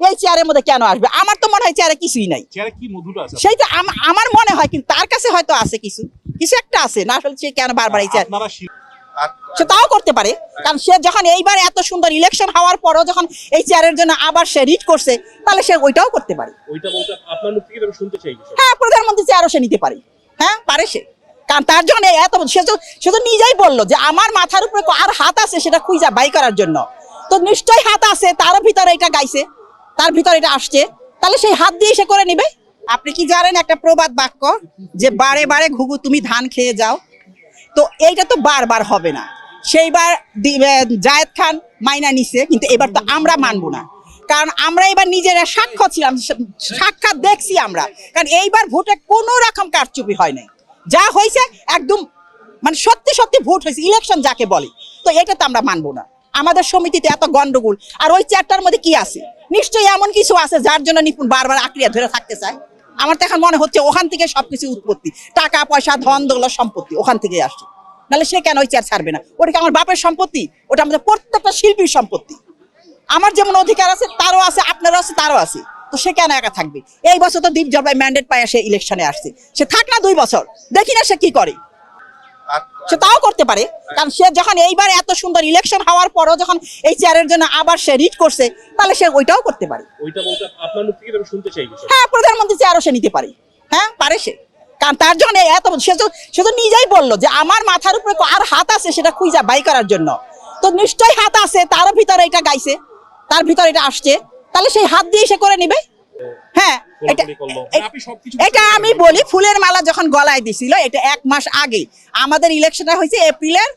এই চেয়ারের মধ্যে কেন আসবে? আমার তো মনে হয় চেয়ারে কিছুই নাই। আছে? সেইটা আমার মনে হয় কিন্তু তার কাছে হয়তো আছে কিছু। কিছু একটা আছে না আসলে সে কেন বারবার এই চেয়ার সে তাও করতে পারে কারণ সে যখন এইবার এত সুন্দর ইলেকশন হওয়ার পরও যখন এই চেয়ারের জন্য আবার সে রিট করছে তাহলে সে ওইটাও করতে পারে। হ্যাঁ প্রধানমন্ত্রী চেয়ারও সে নিতে পারে। হ্যাঁ পারে সে। কারণ তার জন্য এত সে তো সে তো নিজেই বলল যে আমার মাথার উপরে আর হাত আছে সেটা খুঁজা বাই করার জন্য। তো নিশ্চয়ই হাত আছে তারও ভিতরে এটা গাইছে। তার ভিতরে এটা আসছে। তাহলে সেই হাত দিয়ে সে করে নিবে। আপনি কি জানেন একটা প্রবাদ বাক্য? যে বারে বারে ঘুঘু, তুমি ধান খেয়ে যাও। তো এইটা তো বারবার হবে না। সেইবার জায়েদ খান মাইনা নিছে, কিন্তু এবার তো আমরা মানবো না। কারণ আমরা এবার নিজেরা সাক্ষ্য ছিলাম সাক্ষাৎ দেখছি আমরা। কারণ এইবার ভোটে কোনো রকম কারচুপি হয় নাই। যা হয়েছে একদম মানে সত্যি সত্যি ভোট হয়েছে ইলেকশন যাকে বলে। তো এটা তো আমরা মানবো না। আমাদের সমিতিতে এত গন্ডগোল। আর ওই চেয়ারটার মধ্যে কি আছে? নিশ্চয়ই এমন কিছু আছে যার জন্য নিপুণ বারবার আক্রিয়া ধরে থাকতে চায়। আমার তো এখন মনে হচ্ছে ওখান থেকে সবকিছু উৎপত্তি। টাকা, পয়সা, ধন, দৌলত, সম্পত্তি ওখান থেকে আসছে। নাহলে সে কেন ওই চেয়ার ছাড়বে না? ওটা কি আমার বাপের সম্পত্তি? ওটা আমাদের প্রত্যেকটা শিল্পীর সম্পত্তি। আমার যেমন অধিকার আছে, তারও আছে, আপনারও আছে, তারও আছে। তো সে কেন একা থাকবে? এই বছর তো দীপ জলবাই ম্যান্ডেট পায় সে ইলেকশনে আসছে। সে থাক না দুই বছর। দেখি না সে কি করে। সে তাও করতে পারে। কারণ সে যখন এইবার এত সুন্দর ইলেকশন হওয়ার পরও যখন এই চেয়ারের জন্য আবার সে রিট করছে তাহলে সে ওইটাও করতে পারে। হ্যাঁ প্রধানমন্ত্রী চেয়ারও সে নিতে পারে। হ্যাঁ পারে সে। কারণ তার জন্য এত সে তো সে তো নিজেই বলল যে আমার মাথার উপরে আর হাত আছে সেটা খুঁজা বাই করার জন্য। তো নিশ্চয়ই হাত আছে তারও ভিতরে এটা গাইছে তার ভিতরে এটা আসছে। তাহলে সেই হাত দিয়ে সে করে নিবে? হ্যাঁ এটা এটা আমি বলি ফুলের মালা যখন গলায় দিছিল এটা এক মাস আগে। আমাদের ইলেকশনটা হয়েছে এপ্রিলের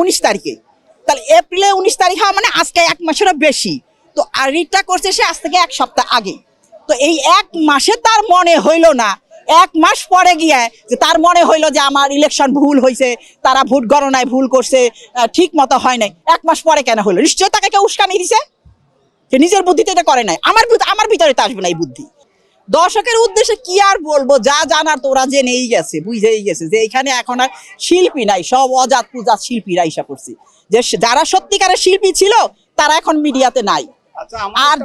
উনিশ তারিখে। তাহলে এপ্রিলের উনিশ তারিখ হওয়া মানে আজকে এক মাসেরও বেশি। তো আর রিটটা করছে সে আজ থেকে এক সপ্তাহ আগে। তো এই এক মাসে তার মনে হইল না। এক মাস পরে গিয়ে যে তার মনে হইল যে আমার ইলেকশন ভুল হয়েছে তারা ভোট গণনায় ভুল করছে ঠিক মতো হয় নাই। এক মাস পরে কেন হলো নিশ্চয়ই তাকে কেউ উস্কানি দিছে? যে নিজের বুদ্ধিতে এটা করে নাই। আমার আমার ভিতরে তো আসবে না এই বুদ্ধি। দর্শকের উদ্দেশ্যে কি আর বলব? যা জানার তোরা জেনেই গেছে বুঝেই গেছে যে এখানে এখন আর শিল্পী নাই সব অজাত পূজাত শিল্পীরা ইসা করছে। যে যারা সত্যিকারের শিল্পী ছিল তারা এখন মিডিয়াতে নাই। আচ্ছা আর।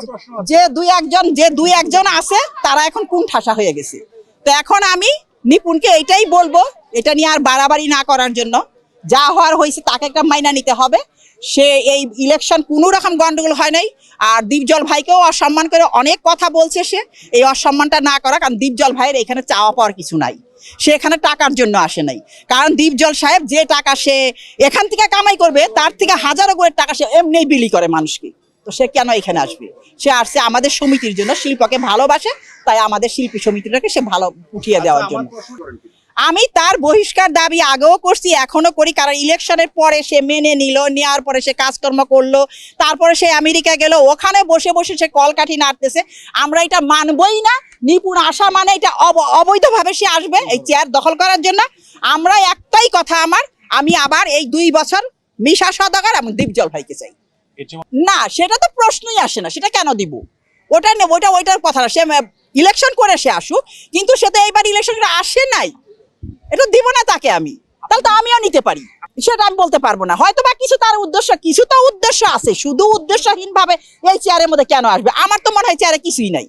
যে দুই একজন যে দুই একজন আছে তারা এখন কোন ঠাসা হয়ে গেছে? তো এখন আমি নিপুণকে এটাই বলব এটা নিয়ে আর বাড়াবাড়ি না করার জন্য। যা হওয়ার হয়েছে তাকে একটা মাইনা নিতে হবে। সে এই ইলেকশন কোনো রকম গন্ডগোল হয় নাই। আর দীপজল ভাইকেও অসম্মান করে অনেক কথা বলছে সে। এই অসম্মানটা না করা কারণ দীপজল ভাইয়ের এখানে চাওয়া পাওয়ার কিছু নাই। সে এখানে টাকার জন্য আসে নাই। কারণ দীপজল সাহেব যে টাকা সে এখান থেকে কামাই করবে তার থেকে হাজারো করে টাকা সে এমনি বিলি করে মানুষকে। তো সে কেন এখানে আসবে? সে আসছে আমাদের সমিতির জন্য। শিল্পকে ভালোবাসে তাই আমাদের শিল্পী সমিতিটাকে সে ভালো উঠিয়ে দেওয়ার আচ্ছা, জন্য। আমি তার বহিষ্কার দাবি আগেও করছি এখনও করি। কারণ ইলেকশনের পরে সে মেনে নিল নেওয়ার পরে সে কাজকর্ম করল তারপরে সে আমেরিকা গেল ওখানে বসে বসে সে কলকাঠি নাড়তেছে। আমরা এটা মানবই না। নিপুণ আশা মানে এটা অব- অবৈধভাবে সে আসবে এই চেয়ার দখল করার জন্য। আমরা একটাই কথা আমার আমি আবার এই দুই বছর মিশা সদাগর এবং দীপজল ভাইকে চাই। না সেটা তো প্রশ্নই আসে না সেটা কেন দিব? ওটা নেব ওইটা ওইটার কথা না সে ইলেকশন করে সে আসুক কিন্তু সে তো এইবার ইলেকশন আসে নাই। এটা দিব না তাকে আমি। তাহলে তো আমিও নিতে পারি। সেটা আমি বলতে পারব না। হয়তো বা কিছু তার উদ্দেশ্য কিছু তো উদ্দেশ্য আছে। শুধু উদ্দেশ্যহীন ভাবে এই চেয়ারের মধ্যে কেন আসবে? আমার তো মনে হয় চেয়ারে কিছুই নাই।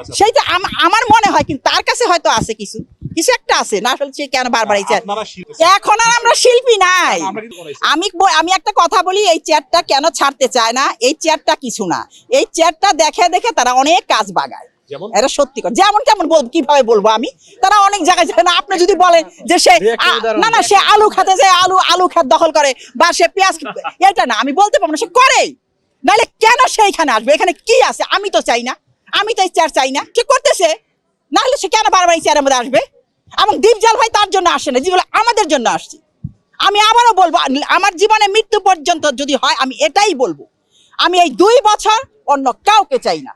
আছে? সেইটা আমার মনে হয় কিন্তু তার কাছে হয়তো আছে কিছু। কিছু একটা আছে। না আসলে সে কেন বারবার এই চেয়ার এখন আর আমরা শিল্পী নাই। আমি আমি একটা কথা বলি এই চেয়ারটা কেন ছাড়তে চায় না? এই চেয়ারটা কিছু না। এই চেয়ারটা দেখে দেখে তারা অনেক কাজ বাগায়। যেমন? এটা সত্যি কথা। যেমন কেমন বলব কীভাবে বলব আমি? তারা অনেক জায়গায় যায়। না আপনি যদি বলেন যে সে না না সে আলু খেতে যায় আলু আলু খেত দখল করে বা সে পেঁয়াজ এটা না আমি বলতে পারব না সে করে নাহলে কেন সেইখানে আসবে? এখানে কি আছে? আমি তো চাই না। আমি তো চেয়ার চাই না। সে করতেছে? নাহলে সে কেন বারবার এই চেয়ারের মধ্যে আসবে? এবং দীপজল ভাই তার জন্য আসে না যেগুলো আমাদের জন্য আসছে। আমি আবারও বলব আমার জীবনে মৃত্যু পর্যন্ত যদি হয় আমি এটাই বলব। আমি এই দুই বছর অন্য কাউকে চাই না।